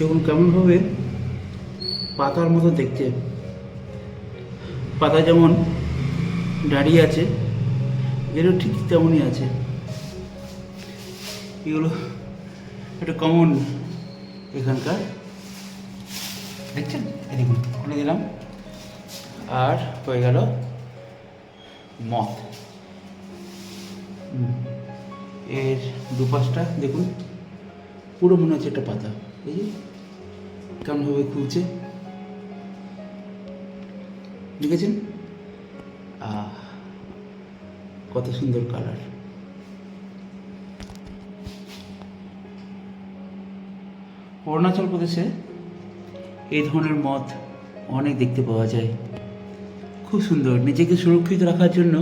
দেখুন কেমনভাবে পাতার মতো দেখতে। পাতা যেমন দাঁড়িয়ে আছে, এরও ঠিক তেমনই আছে। এগুলো একটা কমন এখানকার। দেখছেন? দেখুন, খুলে দিলাম। আর হয়ে গেল মথ। এর দুপাশটা দেখুন, পুরো মনে হচ্ছে একটা পাতা। এই কেমনভাবে খুলছে? দেখেছেন? কত সুন্দর কালার অরুণাচল প্রদেশে এই ধরনের মদ অনেক দেখতে পাওয়া যায়। খুব সুন্দর। নিজেকে সুরক্ষিত রাখার জন্য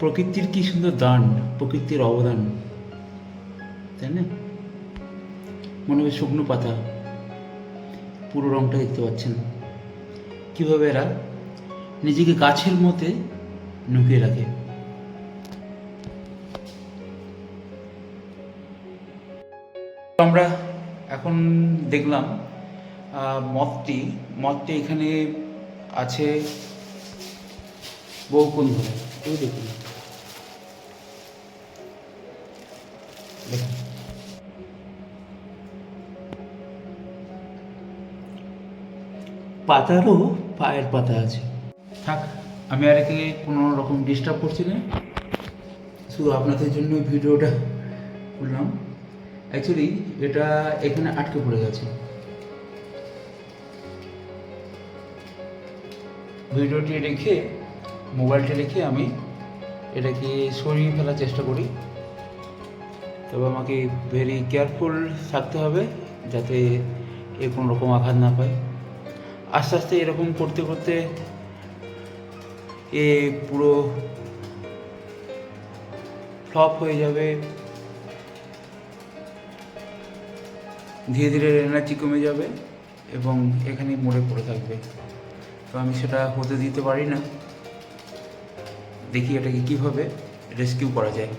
প্রকৃতির কি সুন্দর দান, প্রকৃতির অবদান, তাই না? মনে হয় শুকনো পাতা। পুরো রংটা দেখতে পাচ্ছেন। কীভাবে এরা নিজেকে গাছের মতে নুকিয়ে রাখে। আমরা এখন দেখলাম মদটি মদটি এখানে আছে বহুক্ষণ ধরে। দেখুন। দেখুন। পাতারও পায়ের পাতা আছে। থাক, আমি আর একে কোনো রকম ডিস্টার্ব করছি না। শুধু আপনাদের জন্য ভিডিওটা করলাম। অ্যাকচুয়ালি এটা এখানে আটকে পড়ে গেছে। ভিডিওটি রেখে, মোবাইলটি রেখে আমি এটাকে সরিয়ে ফেলার চেষ্টা করি। তবে আমাকে ভেরি কেয়ারফুল থাকতে হবে, যাতে এ কোনো রকম আঘাত না পায়। আস্তে আস্তে এরকম করতে করতে এ পুরো ফ্লপ হয়ে যাবে। ধীরে ধীরে এনার্জি কমে যাবে এবং এখানে মরে পড়ে থাকবে। তো আমি সেটা হতে দিতে পারি না। দেখি এটাকে কীভাবে রেস্কিউ করা যায়।